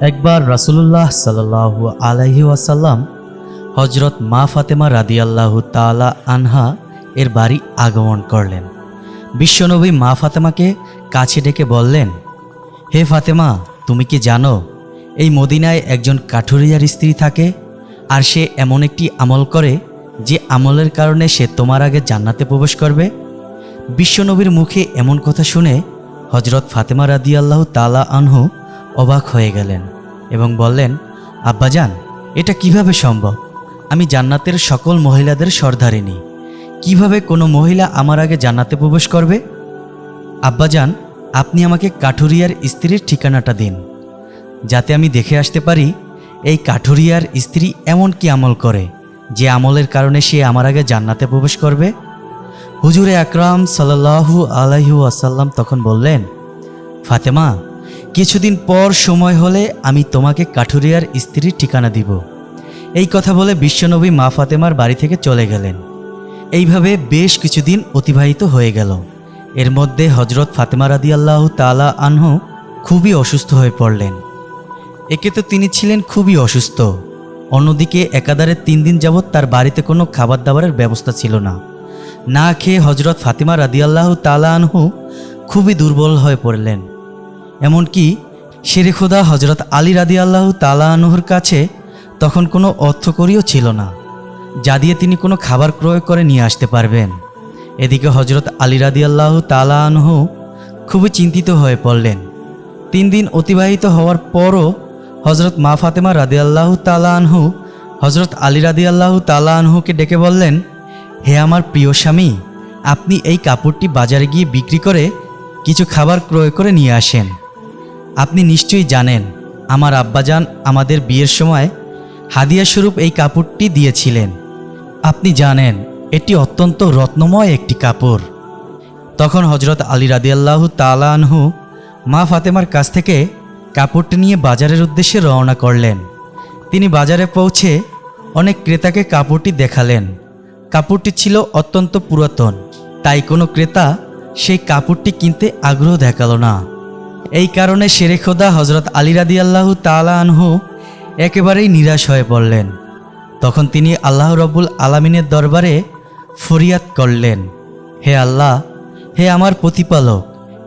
একবার রাসুলুল্লাহ সাল্লাহু আলাইহি ওয়াসাল্লাম হজরত মা ফাতেমা রাদিয়াল্লাহু তালা আনহা এর বাড়ি আগমন করলেন। বিশ্বনবী মা ফাতেমাকে কাছে ডেকে বললেন, হে ফাতেমা, তুমি কি জানো, এই মদিনায় একজন কাঠুরিয়ার স্ত্রী থাকে আর সে এমন একটি আমল করে যে আমলের কারণে সে তোমার আগে জান্নাতে প্রবেশ করবে? বিশ্বনবীর মুখে এমন কথা শুনে হজরত ফাতেমা রাদিয়াল্লাহু তালা আনহু অবাক হয়ে গেলেন এবং বললেন, আব্বাজান, এটা কীভাবে সম্ভব? আমি জান্নাতের সকল মহিলাদের সর্দারিনী। কীভাবে কোনো মহিলা আমার আগে জান্নাতে প্রবেশ করবে? আব্বাজান, আপনি আমাকে কাঠুরিয়ার স্ত্রীর ঠিকানাটা দিন, যাতে আমি দেখে আসতে পারি এই কাঠুরিয়ার স্ত্রী এমন কি আমল করে, যে আমলের কারণে সে আমার আগে জান্নাতে প্রবেশ করবে? হুজুরে আকরাম সাল্লাহু আলাইহু আসাল্লাম তখন বললেন, ফাতেমা কিছুদিন পর সময় হলে আমি তোমাকে কাঠুরিয়ার স্ত্রীর ঠিকানা দিব। এই কথা বলে বিশ্বনবী মা ফাতেমার বাড়ি থেকে চলে গেলেন। এইভাবে বেশ কিছুদিন অতিবাহিত হয়ে গেল। এর মধ্যে হজরত ফাতেমা রাদি আল্লাহ তালা আনহু খুবই অসুস্থ হয়ে পড়লেন। একে তো তিনি ছিলেন খুবই অসুস্থ। অন্যদিকে একাধারে তিন দিন যাবৎ তার বাড়িতে কোনো খাবার দাবারের ব্যবস্থা ছিল না। না খেয়ে হজরত ফাতিমা রাদিয়াল্লাহ তালা আনহু খুবই দুর্বল হয়ে পড়লেন। এমনকি শেরে খোদা হজরত আলী রাদিয়াল্লাহ তালা আনহুর কাছে তখন কোনো অর্থকরীও ছিল না, যা দিয়ে তিনি কোনো খাবার ক্রয় করে নিয়ে আসতে পারবেন। এদিকে হজরত আলী রাদিয়াল্লাহ তালা আনহু খুবই চিন্তিত হয়ে পড়লেন। তিন দিন অতিবাহিত হওয়ার পরও হজরত মা ফাতেমা রাদি আল্লাহ তালা আনহু হজরত আলী রাদি আল্লাহ তালা আনহুকে ডেকে বললেন, হে আমার প্রিয় স্বামী, আপনি এই কাপড়টি বাজারে গিয়ে বিক্রি করে কিছু খাবার ক্রয় করে নিয়ে আসেন। আপনি নিশ্চয়ই জানেন, আমার আব্বাজান আমাদের বিয়ের সময় হাদিয়া স্বরূপ এই কাপড়টি দিয়েছিলেন। আপনি জানেন, এটি অত্যন্ত রত্নময় একটি কাপড়। তখন হজরত আলী রাদিয়াল্লাহু তালা মা ফাতেমার কাছ থেকে কাপড়টি নিয়ে বাজারের উদ্দেশ্যে রওনা করলেন। তিনি বাজারে পৌঁছে অনেক ক্রেতাকে কাপড়টি দেখালেন। কাপড়টি ছিল অত্যন্ত পুরাতন, তাই কোনো ক্রেতা সেই কাপড়টি কিনতে আগ্রহ দেখাল না। এই কারণে শেরে খোদা হজরত আলী রাদিয়াল্লাহু তালা আনহু একেবারেই নিরাশ হয়ে পড়লেন। তখন তিনি আল্লাহ রব্বুল আলামিনের দরবারে ফরিয়াদ করলেন, হে আল্লাহ, হে আমার প্রতিপালক,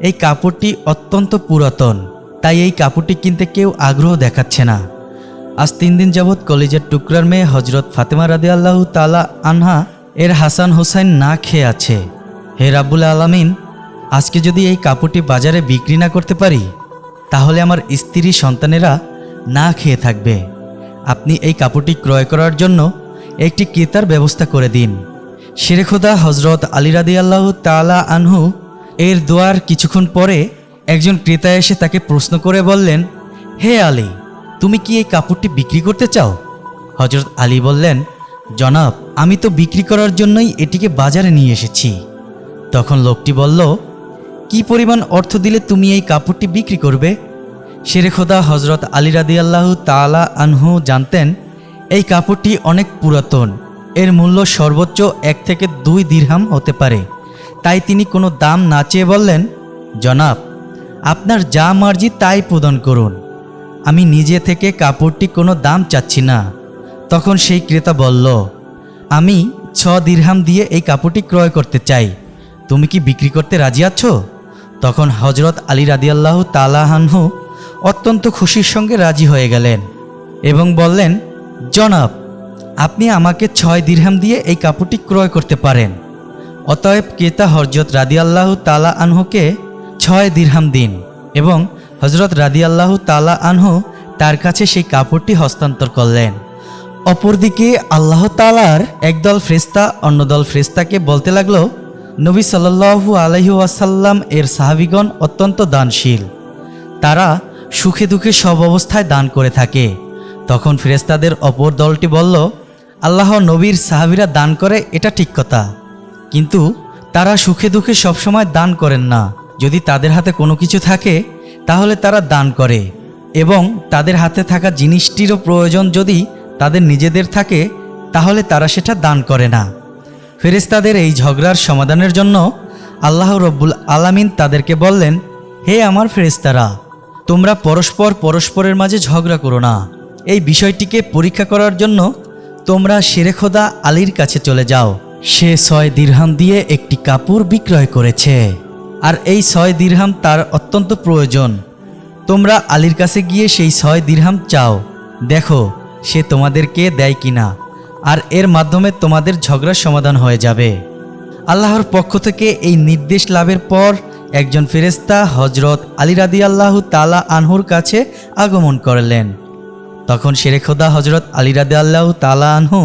এই কাপড়টি অত্যন্ত পুরাতন, তাই এই কাপড়টি কিনতে কেউ আগ্রহ দেখাচ্ছে না। আজ তিন দিন যাবৎ কলেজের টুকরার মেয়ে হজরত ফাতেমা রাদে আল্লাহ তালা আনহা এর হাসান হোসাইন না খেয়ে আছে। হে রাব্বুল আলামিন আজকে যদি এই কাপড়টি বাজারে বিক্রি না করতে পারি, তাহলে আমার স্ত্রী সন্তানেরা না খেয়ে থাকবে। আপনি এই কাপড়টি ক্রয় করার জন্য একটি ক্রেতার ব্যবস্থা করে দিন। শেরেখোদা হজরত আলী রাদি আল্লাহ তালা আনহু এর দোয়ার কিছুক্ষণ পরে একজন ক্রেতা এসে তাকে প্রশ্ন করে বললেন, হে আলী, তুমি কি এই কাপড়টি বিক্রি করতে চাও? হজরত আলী বললেন, জনাব, আমি তো বিক্রি করার জন্যই এটিকে বাজারে নিয়ে এসেছি। তখন লোকটি বলল কি পরিমাণ অর্থ দিলে তুমি এই কাপড়টি বিক্রি করবে? শেরেখোদা হজরত আলী রাদি আল্লাহ তালা আনহু জানতেন, এই কাপড়টি অনেক পুরাতন। এর মূল্য সর্বোচ্চ এক থেকে দুই দিরহাম হতে পারে। তাই তিনি কোনো দাম না চেয়ে বললেন, জনাব, আপনার যা মার্জি তাই প্রদান করুন। আমি নিজে থেকে কাপড়টি কোনো দাম চাচ্ছি না। তখন সেই ক্রেতা বলল, আমি ছ দিরহাম দিয়ে এই কাপড়টি ক্রয় করতে চাই। তুমি কি বিক্রি করতে রাজি আছো? তখন হজরত আলী রাদিয়াল্লাহু তালাহানহু অত্যন্ত খুশির সঙ্গে রাজি হয়ে গেলেন এবং বললেন, জনাব, আপনি আমাকে ছয় দিরহাম দিয়ে এই কাপড়টি ক্রয় করতে পারেন। অতএব ক্রেতা হজরত রাদিয়াল্লাহু তালা আনহুকে ছয় দিরহাম দিন এবং হজরত রাদিয়াল্লাহু তালা আনহু তার কাছে সেই কাপড়টি হস্তান্তর করলেন। অপরদিকে আল্লাহ তালার একদল ফ্রেস্তা অন্যদল ফ্রেস্তাকে বলতে লাগল নবী সাল্লাহু আলহি ওয়াসাল্লাম এর সাহাবিগণ অত্যন্ত দানশীল। তারা সুখে দুঃখে সব অবস্থায় দান করে থাকে। তখন ফেরেস্তাদের অপর দলটি বলল, আল্লাহ নবীর সাহাবিরা দান করে, এটা ঠিক কথা। কিন্তু তারা সুখে দুঃখে সবসময় দান করেন না। যদি তাদের হাতে কোনো কিছু থাকে, তাহলে তারা দান করে। এবং তাদের হাতে থাকা জিনিসটিরও প্রয়োজন যদি তাদের নিজেদের থাকে, তাহলে তারা সেটা দান করে না। ফেরেস্তাদের এই ঝগড়ার সমাধানের জন্য আল্লাহ রব্বুল আলামিন তাদেরকে বললেন, হে আমার ফেরেস্তারা তোমরা পরস্পর পরস্পরের মাঝে ঝগড়া করো না। এই বিষয়টিকে পরীক্ষা করার জন্য তোমরা শেরেখোদা আলীর কাছে চলে যাও। সে ছয় দিরহাম দিয়ে একটি কাপড় বিক্রয় করেছে। আর এই ছয় দিরহাম তার অত্যন্ত প্রয়োজন। তোমরা আলীর কাছে গিয়ে সেই ছয় দিরহাম চাও। দেখো, সে তোমাদেরকে দেয় কিনা। আর এর মাধ্যমে তোমাদের ঝগড়ার সমাধান হয়ে যাবে। আল্লাহর পক্ষ থেকে এই নির্দেশ লাভের পর একজন ফেরেস্তা হজরত আলী রাদি আল্লাহ তালা আনহুর কাছে আগমন করলেন। তখন শেরেখোদা হজরত আলী রাদি আল্লাহ তালা আনহু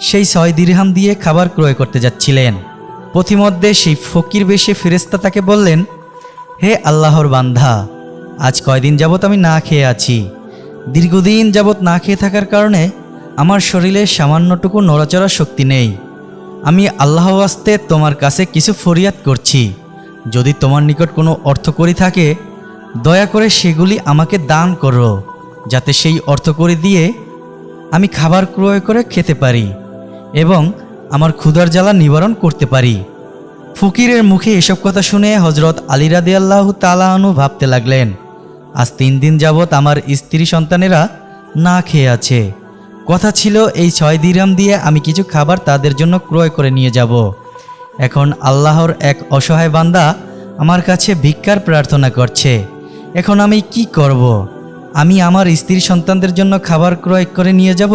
সেই ছয় দিরহাম দিয়ে খাবার ক্রয় করতে যাচ্ছিলেন। পথিমধ্যে সেই ফকির বেশে ফেরেস্তা তাকে বললেন, হে আল্লাহর বান্ধা আজ কয়দিন যাবৎ আমি না খেয়ে আছি। দীর্ঘদিন যাবৎ না খেয়ে থাকার কারণে আমার শরীরে সামান্যটুকু নড়াচড়ার শক্তি নেই। আমি আল্লাহ আস্তে তোমার কাছে কিছু ফরিয়াদ করছি। যদি তোমার নিকট কোনো অর্থকরী থাকে, দয়া করে সেগুলি আমাকে দান করো, যাতে সেই অর্থকরী দিয়ে আমি খাবার ক্রয় করে খেতে পারি এবং আমার ক্ষুধার জ্বালা নিবারণ করতে পারি। ফকিরের মুখে এসব কথা শুনে হজরত আলী রাদি আল্লাহ তালাহনু ভাবতে লাগলেন, আজ তিন দিন যাবৎ আমার স্ত্রী সন্তানেরা না খেয়ে আছে। কথা ছিল, এই ছয় দিরাম দিয়ে আমি কিছু খাবার তাদের জন্য ক্রয় করে নিয়ে যাব এখন আল্লাহর এক অসহায় বান্দা আমার কাছে ভিক্ষার প্রার্থনা করছে এখন আমি কি করব। আমি আমার স্ত্রী সন্তানদের জন্য খাবার ক্রয় করে নিয়ে যাব,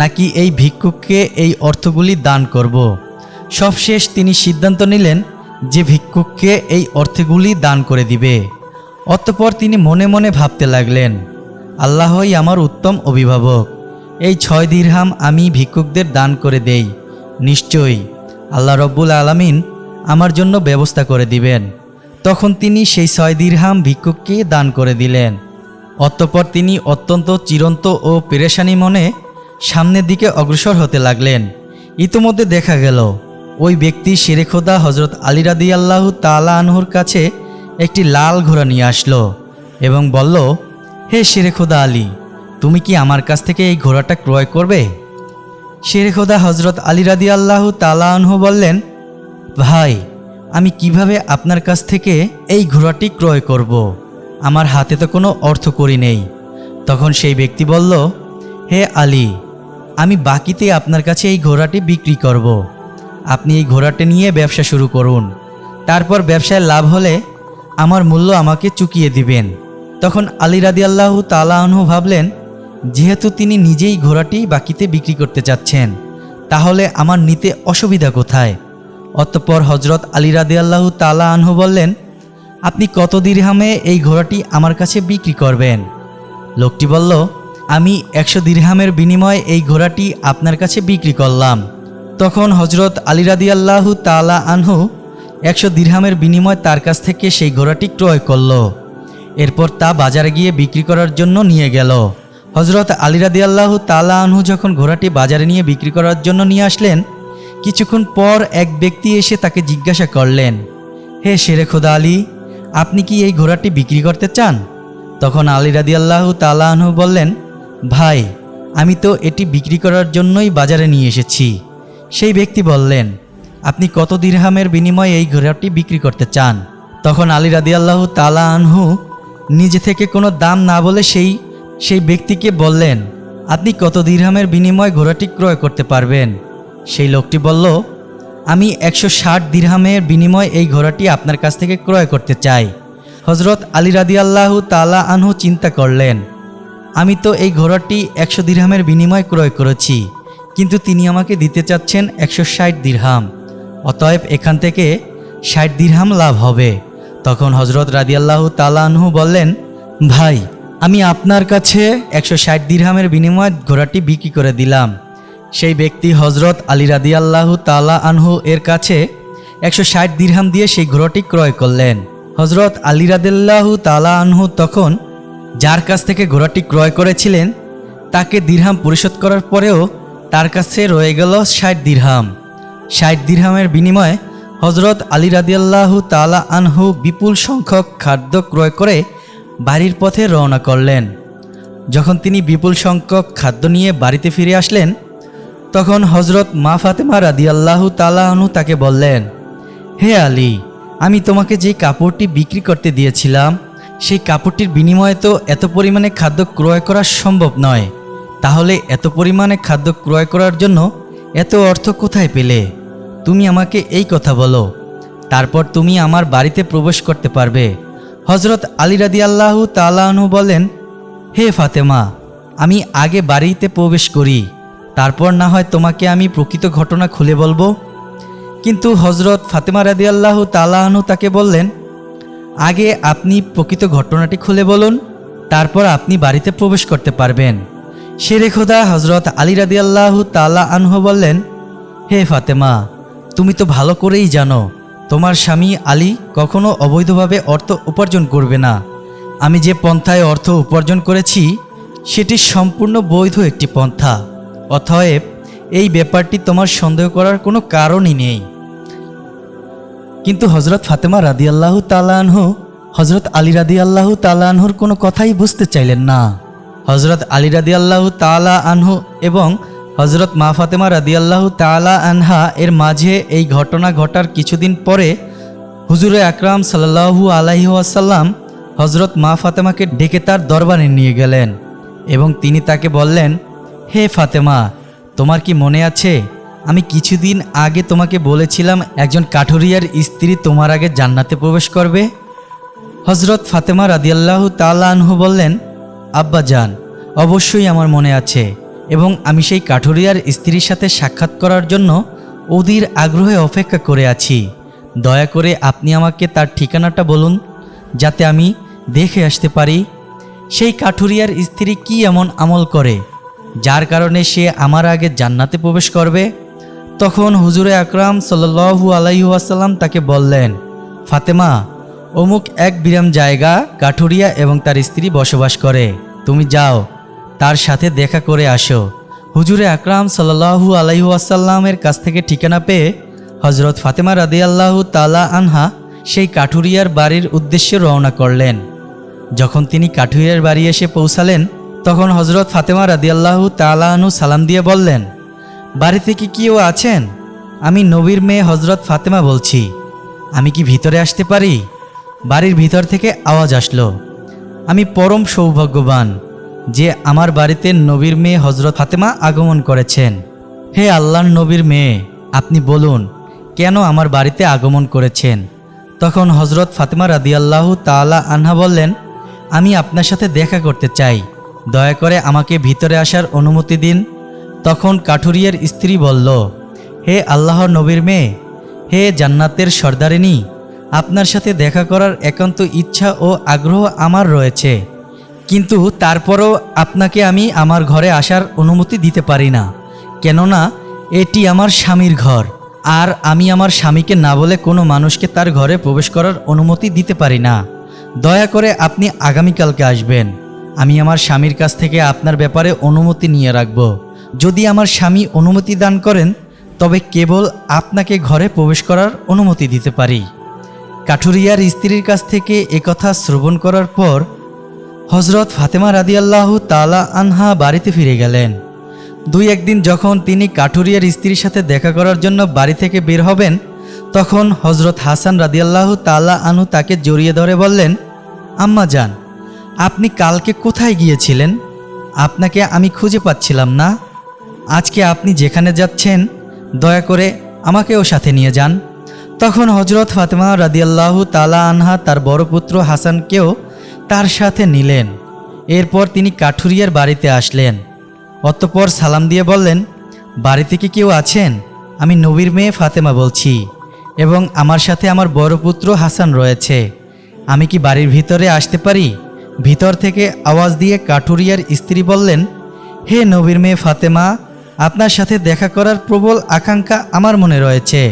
নাকি এই ভিক্ষুককে এই অর্থগুলি দান করব। সবশেষ তিনি সিদ্ধান্ত নিলেন যে ভিক্ষুককে এই অর্থগুলি দান করে দিবে অতঃপর তিনি মনে মনে ভাবতে লাগলেন, আল্লাহই আমার উত্তম অভিভাবক এই ছয় দিরহাম আমি ভিক্ষুকদের দান করে দেই। নিশ্চয়ই আল্লাহ রব্বুল আলামিন আমার জন্য ব্যবস্থা করে দিবেন। তখন তিনি সেই ছয় দিরহাম ভিক্ষুককে দান করে দিলেন। অতঃপর তিনি অত্যন্ত চিরন্ত ও পেরেশানি মনে সামনের দিকে অগ্রসর হতে লাগলেন। ইতোমধ্যে দেখা গেল, ওই ব্যক্তি শেরেখোদা হজরত আলী রাদি আল্লাহ তালা আনহুর কাছে একটি লাল ঘোড়া নিয়ে আসলো এবং বলল, হে শেরেখোদা আলী তুমি কি আমার কাছ থেকে এই ঘোড়াটা ক্রয় করবে শেরেখোদা হজরত আলী রাদি আল্লাহ তালা আনহু বললেন, ভাই, আমি কীভাবে আপনার কাছ থেকে এই ঘোড়াটি ক্রয় করব। আমার হাতে তো কোনো অর্থ করি নেই তখন সেই ব্যক্তি বলল, হে আলী, আমি বাকিতে আপনার কাছে এই ঘোড়াটি বিক্রি করব। আপনি এই ঘোড়াটি নিয়ে ব্যবসা শুরু করুন তারপর ব্যবসায় লাভ হলে আমার মূল্য আমাকে চুকিয়ে দিবেন তখন আলী রাদি আল্লাহ তালাহনু ভাবলেন যেহেতু তিনি নিজেই ঘোড়াটি বাকিতে বিক্রি করতে চাচ্ছেন, তাহলে আমার নিতে অসুবিধা কোথায়? অতঃপর হজরত আলী রাদি আল্লাহ তালা আনহু বললেন, আপনি কত দিরহামে এই ঘোড়াটি আমার কাছে বিক্রি করবেন? লোকটি বলল, আমি একশো দিরহামের বিনিময়ে এই ঘোড়াটি আপনার কাছে বিক্রি করলাম। তখন হজরত আলী রাদি আল্লাহ তালা আনহু একশো দিরহামের বিনিময়ে তার কাছ থেকে সেই ঘোড়াটি ক্রয় করল। এরপর তা বাজারে গিয়ে বিক্রি করার জন্য নিয়ে গেল। হজরত আলী রাদি আল্লাহ তালা আনহু যখন ঘোড়াটি বাজারে নিয়ে বিক্রি করার জন্য নিয়ে আসলেন, কিছুক্ষণ পর এক ব্যক্তি এসে তাকে জিজ্ঞাসা করলেন, হে শেরে খোদা আলী, আপনি কি এই ঘোড়াটি বিক্রি করতে চান? তখন আলী রাদি আল্লাহ তালাহু বললেন, ভাই, আমি তো এটি বিক্রি করার জন্যই বাজারে নিয়ে এসেছি। সেই ব্যক্তি বললেন, আপনি কত দিরহামের বিনিময়ে এই ঘোড়াটি বিক্রি করতে চান? তখন আলী রাদি আল্লাহ তালা আনহু নিজে থেকে কোনো দাম না বলে সেই সেই ব্যক্তিকে বললেন, আপনি কত দিরহামের বিনিময়ে ঘোড়াটি ক্রয় করতে পারবেন? সেই লোকটি বলল, আমি একশো ষাট দিরহামের বিনিময়ে এই ঘোড়াটি আপনার কাছ থেকে ক্রয় করতে চাই। হজরত আলী রাদি আল্লাহ তালা আনহু চিন্তা করলেন, আমি তো এই ঘোড়াটি একশো দিরহামের বিনিময়ে ক্রয় করেছি, কিন্তু তিনি আমাকে দিতে চাচ্ছেন একশো ষাট দিরহাম। অতএব এখান থেকে ষাট দিরহাম লাভ হবে। তখন হজরত রাদিয়াল্লাহু তালা আনহু বললেন, ভাই আমি আপনার কাছে একশো ষাট দিরহামের বিনিময়ে ঘোড়াটি বিক্রি করে দিলাম। সেই ব্যক্তি হজরত আলী রাদিয়াল্লাহু তালা আনহু এর কাছে একশো ষাট দিরহাম দিয়ে সেই ঘোড়াটি ক্রয় করলেন। হজরত আলী রাদিল্লাহু তালা আনহু তখন যার কাছ থেকে ঘোড়াটি ক্রয় করেছিলেন, তাকে দিরহাম পরিশোধ করার পরেও তার কাছে রয়ে গেল ষাট দিরহাম। ষাট দিরহামের বিনিময়ে হজরত আলী রাদিয়াল্লাহু তালা আনহু বিপুল সংখ্যক খাদ্য ক্রয় করে বাড়ির পথে রওনা করলেন। যখন তিনি বিপুল সংখ্যক খাদ্য নিয়ে বাড়িতে ফিরে আসলেন, তখন হজরত মা ফাতেমা রাদিয়াল্লাহু তালাহনু তাকে বললেন, হে আলী, আমি তোমাকে যে কাপড়টি বিক্রি করতে দিয়েছিলাম, সেই কাপড়টির বিনিময়ে তো এত পরিমাণে খাদ্য ক্রয় করা সম্ভব নয়। তাহলে এত পরিমাণে খাদ্য ক্রয় করার জন্য এত অর্থ কোথায় পেলে? তুমি আমাকে এই কথা বলো। তারপর তুমি আমার বাড়িতে প্রবেশ করতে পারবে। হজরত আলী রাদি আল্লাহ তালাহু বলেন, হে ফাতেমা, আমি আগে বাড়িতে প্রবেশ করি, তারপর না হয় তোমাকে আমি প্রকৃত ঘটনা খুলে বলব? কিন্তু হজরত ফাতেমা রাদি আল্লাহ তালাহনু তাকে বললেন, আগে আপনি প্রকৃত ঘটনাটি খুলে বলুন, তারপর আপনি বাড়িতে প্রবেশ করতে পারবেন। শেরে খোদা হজরত আলী রাদি আল্লাহ তালা আনহু বললেন, হে ফাতেমা, তুমি তো ভালো করেই জানো তোমার স্বামী আলী কখনো অবৈধভাবে অর্থ উপার্জন করবে না। আমি যে পন্থায় অর্থ উপার্জন করেছি, সেটি সম্পূর্ণ বৈধ একটি পন্থা। অতএব, এই ব্যাপারটি তোমার সন্দেহ করার কোনো কারণই নেই। কিন্তু হজরত ফাতেমা রাদি আল্লাহ তালানহু হজরত আলী রাদি আল্লাহ তালানহুর কোনো কথাই বুঝতে চাইলেন না। হজরত আলী রাদি আল্লাহ তালা আনহু এবং হজরত মা ফাতেমা রাদি আল্লাহ তালা আনহা এর মাঝে এই ঘটনা ঘটার কিছুদিন পরে হুজুরে আকরাম সাল্লাহু আলাহি আসাল্লাম হজরত মা ফাতেমাকে ডেকে তার দরবারে নিয়ে গেলেন এবং তিনি তাকে বললেন, হে ফাতেমা, তোমার কি মনে আছে? আমি কিছুদিন আগে তোমাকে বলেছিলাম একজন কাঠুরিয়ার স্ত্রী তোমার আগে জান্নাতে প্রবেশ করবে। হজরত ফাতেমা রাদিয়াল্লাহু তালানহু বললেন, আব্বা যান অবশ্যই আমার মনে আছে। এবং আমি সেই কাঠুরিয়ার স্ত্রীর সাথে সাক্ষাৎ করার জন্য অধীর আগ্রহে অপেক্ষা করে আছি। দয়া করে আপনি আমাকে তার ঠিকানাটা বলুন, যাতে আমি দেখে আসতে পারি সেই কাঠুরিয়ার স্ত্রী কি এমন আমল করে, যার কারণে সে আমার আগে জান্নাতে প্রবেশ করবে। তখন হুজুরে আকরাম সাল্লু আলাইহাসাল্লাম তাকে বললেন, ফাতেমা, অমুক এক বিরাম জায়গা কাঠুরিয়া এবং তার স্ত্রী বসবাস করে। তুমি যাও তার সাথে দেখা করে আসো। হুজুরে আকরাম সাল্লাহু আলাইহাসাল্লামের কাছ থেকে ঠিকানা পেয়ে হজরত ফাতেমা রাদিয়াল্লাহু তালা আনহা সেই কাঠুরিয়ার বাড়ির উদ্দেশ্যে রওনা করলেন। যখন তিনি কাঠুরিয়ার বাড়ি এসে পৌঁছালেন, তখন হজরত ফাতেমা রাদিয়াল্লাহু তালা আনহু সালাম দিয়ে বললেন বাড়িতে কি কেউ আছেন? আমি নবীর মেয়ে হজরত ফাতেমা বলছি। আমি কি ভিতরে আসতে পারি? বাড়ির ভিতর থেকে আওয়াজ আসলো। আমি পরম সৌভাগ্যবান। যে আমার বাড়িতে নবীর মেয়ে হজরত ফাতেমা আগমন করেছেন। হে আল্লাহর নবীর মেয়ে, আপনি বলুন, কেন আমার বাড়িতে আগমন করেছেন? তখন হজরত ফাতেমা রাদিয়াল্লাহু তাআলা আনহা বললেন, আমি আপনার সাথে দেখা করতে চাই। দয়া করে আমাকে ভিতরে আসার অনুমতি দিন। তখন কাঠুরিয়ার স্ত্রী বলল, হে আল্লাহর নবীর মেয়ে, হে জান্নাতের সর্দারিনী, আপনার সাথে দেখা করার একান্ত ইচ্ছা ও আগ্রহ আমার রয়েছে। কিন্তু তারপরও আপনাকে আমি আমার ঘরে আসার অনুমতি দিতে পারি না। কেননা, এটি আমার স্বামীর ঘর, আর আমি আমার স্বামীকে না বলে কোনো মানুষকে তার ঘরে প্রবেশ করার অনুমতি দিতে পারি না। দয়া করে আপনি আগামীকালকে আসবেন। আমি আমার স্বামীর কাছ থেকে আপনার ব্যাপারে অনুমতি নিয়ে রাখব। যদি আমার স্বামী অনুমতি দান করেন, তবে কেবল আপনাকে ঘরে প্রবেশ করার অনুমতি দিতে পারি। কাঠুরিয়ার স্ত্রীর কাছ থেকে একথা শ্রবণ করার পর হজরত ফাতেমা রাদিয়াল্লাহু তালা আনহা বাড়িতে ফিরে গেলেন। দুই একদিন যখন তিনি কাঠুরিয়ার স্ত্রীর সাথে দেখা করার জন্য বাড়ি থেকে বের হবেন, তখন হজরত হাসান রাদিয়াল্লাহু তালা আনহু তাকে জড়িয়ে ধরে বললেন, আম্মা যান, আপনি কালকে কোথায় গিয়েছিলেন? আপনাকে আমি খুঁজে পাচ্ছিলাম না। আজকে আপনি যেখানে যাচ্ছেন, দয়া করে আমাকেও সাথে নিয়ে যান। তখন হজরত ফাতেমা রাদিয়াল্লাহু তালা আনহা তার বড় পুত্র হাসানকেও তার সাথে নিলেন। এরপর তিনি কাঠুরিয়ার বাড়িতে আসলেন। অতঃপর সালাম দিয়ে বললেন, বাড়িতে কি কেউ আছেন? আমি নবীর মেয়ে ফাতেমা বলছি এবং আমার সাথে আমার বড় পুত্র হাসান রয়েছে। আমি কি বাড়ির ভিতরে আসতে পারি? ভিতর থেকে আওয়াজ দিয়ে কাঠুরিয়ার স্ত্রী বললেন, হে নবীর মেয়ে ফাতেমা, আপনার সাথে দেখা করার প্রবল আকাঙ্ক্ষা আমার মনে রয়েছে।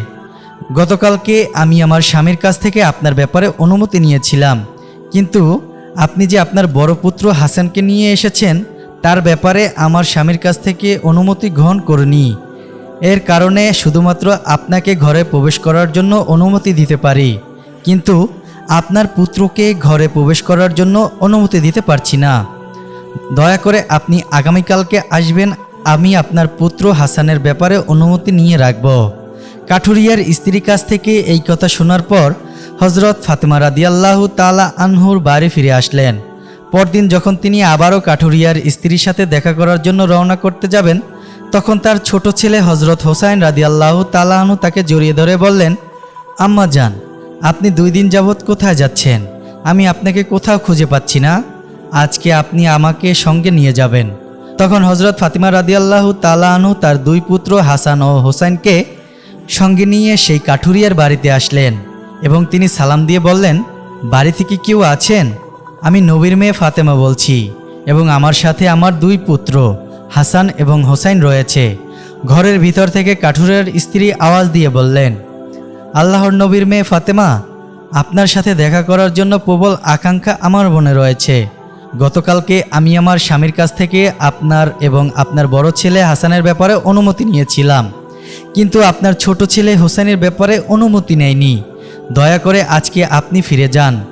গতকালকে আমি আমার স্বামীর কাছ থেকে আপনার ব্যাপারে অনুমতি নিয়েছিলাম, কিন্তু আপনি যে আপনার বড় পুত্র হাসানকে নিয়ে এসেছেন, তার ব্যাপারে আমার স্বামীর কাছ থেকে অনুমতি গ্রহণ করিনি। এর কারণে শুধুমাত্র আপনাকে ঘরে প্রবেশ করার জন্য অনুমতি দিতে পারি। কিন্তু আপনার পুত্রকে ঘরে প্রবেশ করার জন্য অনুমতি দিতে পারছি না। দয়া করে আপনি আগামীকালকে আসবেন, আমি আপনার পুত্র হাসানের ব্যাপারে অনুমতি নিয়ে রাখব। কাঠুরিয়ার স্ত্রীর কাছ থেকে এই কথা শোনার পর হজরত ফাতেমা রাদিয়াল্লাহু তালা আনহুর বাড়ি ফিরে আসলেন। পরদিন যখন তিনি আবারও কাঠুরিয়ার স্ত্রীর সাথে দেখা করার জন্য রওনা করতে যাবেন, তখন তার ছোট ছেলে হজরত হোসাইন রাদিয়াল্লাহু তালা আনহু তাকে জড়িয়ে ধরে বললেন, আম্মা যান আপনি দুই দিন যাবৎ কোথায় যাচ্ছেন? আমি আপনাকে কোথাও খুঁজে পাচ্ছি না। আজকে আপনি আমাকে সঙ্গে নিয়ে যাবেন। তখন হজরত ফাতিমা রাদিয়াল্লাহু তালা আনহু তার দুই পুত্র হাসান ও হোসাইনকে সঙ্গে নিয়ে সেই কাঠুরিয়ার বাড়িতে আসলেন। এবং তিনি সালাম দিয়ে বললেন, বাড়ি থেকে কেউ আছেন? আমি নবীর মেয়ে ফাতেমা বলছি এবং আমার সাথে আমার দুই পুত্র, হাসান এবং হোসাইন রয়েছে। ঘরের ভিতর থেকে কাঠুরের স্ত্রী আওয়াজ দিয়ে বললেন, আল্লাহর নবীর মেয়ে ফাতেমা, আপনার সাথে দেখা করার জন্য প্রবল আকাঙ্ক্ষা আমার মনে রয়েছে। গতকালকে আমি আমার স্বামীর কাছ থেকে আপনার এবং আপনার বড় ছেলে হাসানের ব্যাপারে অনুমতি নিয়েছিলাম। কিন্তু আপনার ছোট ছেলে হোসেনের ব্যাপারে অনুমতি নেয়নি। দয়া করে আজকে আপনি ফিরে যান।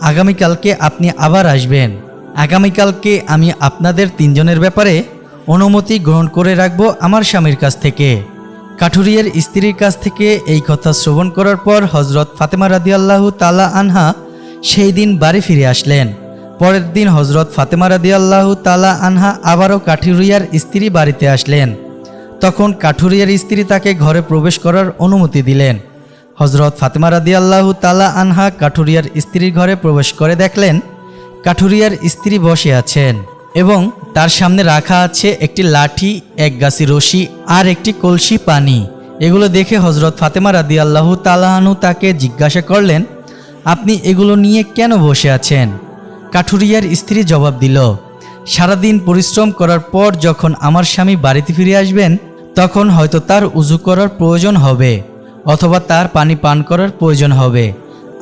আগামীকালকে আপনি আবার আসবেন। আগামীকালকে আমি আপনাদের তিনজনের ব্যাপারে অনুমতি গ্রহণ করে রাখব আমার স্বামীর কাছ থেকে। কাঠুরিয়ার স্ত্রীর কাছ থেকে এই কথা শ্রবণ করার পর হজরত ফাতেমা রাদিয়াল্লাহু তালা আনহা সেই দিন বাড়ি ফিরে আসলেন। পরের দিন হজরত ফাতেমা রাদিয়াল্লাহু তালা আনহা আবারও কাঠুরিয়ার স্ত্রী বাড়িতে আসলেন। তখন কাঠুরিয়ার স্ত্রী তাকে ঘরে প্রবেশ করার অনুমতি দিলেন। হজরত ফাতেমা রাদিয়াল্লাহু তালা আনহা কাঠুরিয়ার স্ত্রীর ঘরে প্রবেশ করে দেখলেন, কাঠুরিয়ার স্ত্রী বসে আছেন এবং তার সামনে রাখা আছে একটি লাঠি, এক গাছি রশি আর একটি কলসি পানি। এগুলো দেখে হজরত ফাতেমা রাদি আল্লাহ তালাহানু তাকে জিজ্ঞাসা করলেন, আপনি এগুলো নিয়ে কেন বসে আছেন? কাঠুরিয়ার স্ত্রী জবাব দিল, সারাদিন পরিশ্রম করার পর যখন আমার স্বামী বাড়িতে ফিরে আসবেন, তখন হয়তো তার উজু করার প্রয়োজন হবে। অথবা তার পানি পান করার প্রয়োজন হবে।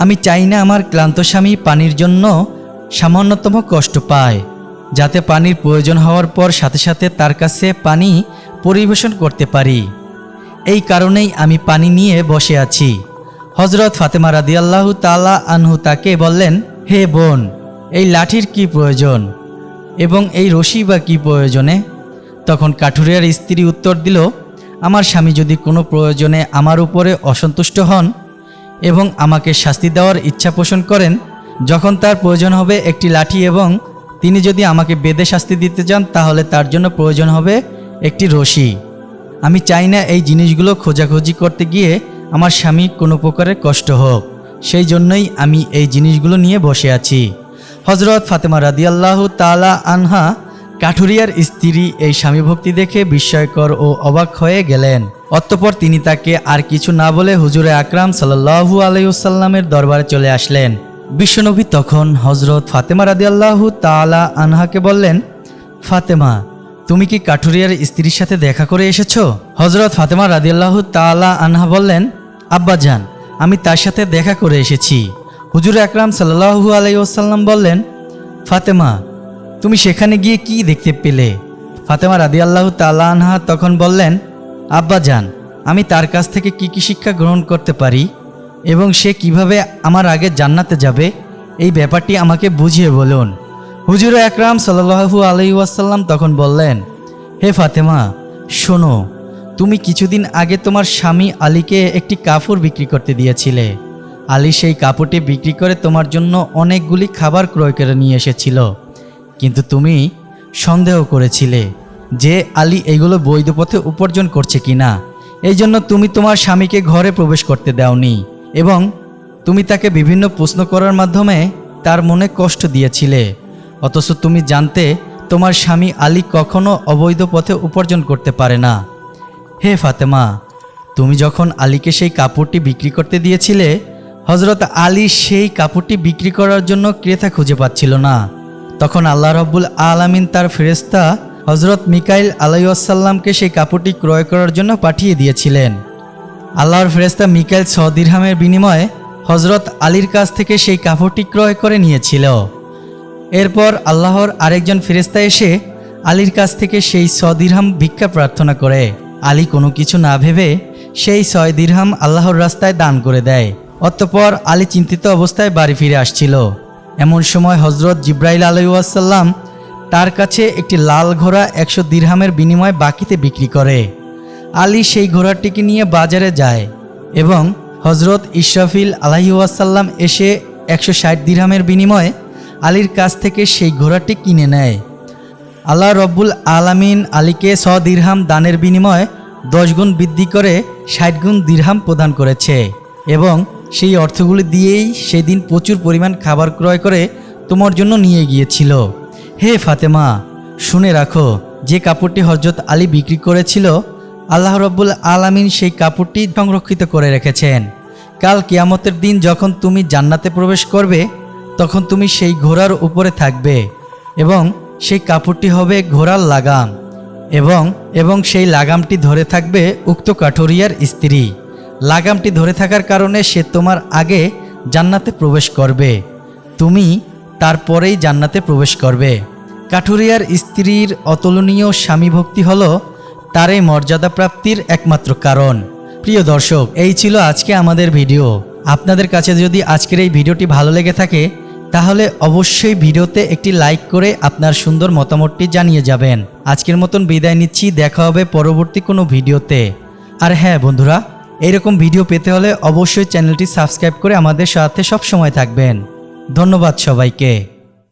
আমি চাই না আমার ক্লান্ত স্বামী পানির জন্য সামান্যতম কষ্ট পায়, যাতে পানির প্রয়োজন হওয়ার পর সাথে সাথে তার কাছে পানি পরিবেশন করতে পারি। এই কারণেই আমি পানি নিয়ে বসে আছি। হজরত ফাতেমা রাদিয়াল্লাহু তালা আনহু তাকে বললেন, হে বোন, এই লাঠির কি প্রয়োজন এবং এই রশি বা কী প্রয়োজনে? তখন কাঠুরিয়ার স্ত্রী উত্তর দিল আমার স্বামী যদি কোনো প্রয়োজনে আমার উপরে অসন্তুষ্ট হন এবং আমাকে শাস্তি দেওয়ার ইচ্ছা পোষণ করেন, যখন তার প্রয়োজন হবে একটি লাঠি এবং তিনি যদি আমাকে বেদে শাস্তি দিতে চান, তাহলে তার জন্য প্রয়োজন হবে একটি রশি। আমি চাই না এই জিনিসগুলো খোঁজাখুঁজি করতে গিয়ে আমার স্বামী কোনো প্রকারের কষ্ট হোক। সেই জন্যই আমি এই জিনিসগুলো নিয়ে বসে আছি। হজরত ফাতেমা রাদিয়াল্লাহ তালা আনহা কাঠুরিয়ার স্ত্রী এই স্বামী ভক্তি দেখে বিস্ময়কর ও অবাক হয়ে গেলেন। অতঃপর তিনি তাকে আর কিছু না বলে হুজুরে আকরাম সাল্লাহু আলাইসাল্লামের দরবারে চলে আসলেন। বিশ্বনবী তখন হজরত ফাতেমা রাদিয়াল্লাহু তালা আনহাকে বললেন, ফাতেমা, তুমি কি কাঠুরিয়ার স্ত্রীর সাথে দেখা করে এসেছ? হজরত ফাতেমা রাদিয়াল্লাহু তালা আনহা বললেন আব্বাজান আমি তার সাথে দেখা করে এসেছি। হুজুর আকরাম সাল্লাহু আলাইসাল্লাম বললেন, ফাতেমা তুমি সেখানে গিয়ে কি দেখতে পেলে? ফাতেমা রাদিয়াল্লাহু তালা আনহা তখন বললেন আব্বাজান আমি তার কাছ থেকে কি কি শিক্ষা গ্রহণ করতে পারি এবং সে কীভাবে আমার আগে জান্নাতে যাবে? এই ব্যাপারটি আমাকে বুঝিয়ে বলুন। হুজুর একরাম সাল্লাহু আলাই ওয়াসাল্লাম তখন বললেন, হে ফাতেমা, শোনো, তুমি কিছুদিন আগে তোমার স্বামী আলীকে একটি কাপড় বিক্রি করতে দিয়েছিলে। আলী সেই কাপড়টি বিক্রি করে তোমার জন্য অনেকগুলি খাবার ক্রয় করে নিয়ে এসেছিল। কিন্তু তুমি সন্দেহ করেছিলে যে আলী এগুলো বৈধ পথে উপার্জন করছে কিনা। এই জন্য তুমি তোমার স্বামীকে ঘরে প্রবেশ করতে দাওনি এবং তুমি তাকে বিভিন্ন প্রশ্ন করার মাধ্যমে তার মনে কষ্ট দিয়েছিলে। অথচ তুমি জানতে তোমার স্বামী আলী কখনো অবৈধ পথে উপার্জন করতে পারে না। হে ফাতেমা, তুমি যখন আলীকে সেই কাপড়টি বিক্রি করতে দিয়েছিলে হজরত আলী সেই কাপড়টি বিক্রি করার জন্য ক্রেতা খুঁজে পাচ্ছিল না। তখন আল্লাহ রব্বুল আলামিন তার ফেরেস্তা হজরত মিকাইল আলাইসাল্লামকে সেই কাপড়টি ক্রয় করার জন্য পাঠিয়ে দিয়েছিলেন। আল্লাহর ফেরেস্তা মিকাইল সদিরহামের বিনিময়ে হজরত আলীর কাছ থেকে সেই কাপড়টি ক্রয় করে নিয়েছিল। এরপর আল্লাহর আরেকজন ফেরেস্তা এসে আলীর কাছ থেকে সেই সদিরহাম ভিক্ষা প্রার্থনা করে। আলী কোনো কিছু না ভেবে সেই ছয় দিরহাম আল্লাহর রাস্তায় দান করে দেয়। অতঃপর আলী চিন্তিত অবস্থায় বাড়ি ফিরে আসছিল। এমন সময় হজরত জিব্রাইল আলাইসাল্লাম তার কাছে একটি লাল ঘোড়া একশো দিরহামের বিনিময়ে বাকিতে বিক্রি করে। আলী সেই ঘোড়াটিকে নিয়ে বাজারে যায় এবং হজরত ইশরাফিল আলাইসাল্লাম এসে একশো ষাট দিরহামের বিনিময়ে আলীর কাছ থেকে সেই ঘোড়াটি কিনে নেয়। আল্লাহ রব্বুল আলামিন আলীকে ছ দিরহাম দানের বিনিময়ে দশ গুণ বৃদ্ধি করে ষাট গুণ দিরহাম প্রদান করেছে এবং সেই অর্থগুলি দিয়েই সেদিন প্রচুর পরিমাণ খাবার ক্রয় করে তোমার জন্য নিয়ে গিয়েছিল। হে ফাতেমা, শুনে রাখো, যে কাপড়টি হজরত আলী বিক্রি করেছিল, আল্লাহ রব্বুল আলামিন সেই কাপড়টি সংরক্ষিত করে রেখেছেন। কাল কিয়ামতের দিন যখন তুমি জান্নাতে প্রবেশ করবে, তখন তুমি সেই ঘোড়ার উপরে থাকবে এবং সেই কাপড়টি হবে ঘোড়ার লাগাম এবং এবং সেই লাগামটি ধরে থাকবে উক্ত কাঠুরিয়ার স্ত্রী। লাগামটি ধরে থাকার কারণে সে তোমার আগে জান্নাতে প্রবেশ করবে। তুমি তারপরেই জান্নাতে প্রবেশ করবে। কাঠুরিয়ার স্ত্রীর অতুলনীয় স্বামী ভক্তি হল তার এই মর্যাদা প্রাপ্তির একমাত্র কারণ। প্রিয় দর্শক, এই ছিল আজকে আমাদের ভিডিও। আপনাদের কাছে যদি আজকের এই ভিডিওটি ভালো লেগে থাকে, তাহলে অবশ্যই ভিডিওতে একটি লাইক করে আপনার সুন্দর মতামতটি জানিয়ে যাবেন। আজকের মতন বিদায় নিচ্ছি, দেখা হবে পরবর্তী কোনো ভিডিওতে। আর হ্যাঁ বন্ধুরা এইরকম ভিডিও পেতে হলে অবশ্যই চ্যানেলটি সাবস্ক্রাইব করে আমাদের সাথে সব সময় থাকবেন। ধন্যবাদ সবাইকে।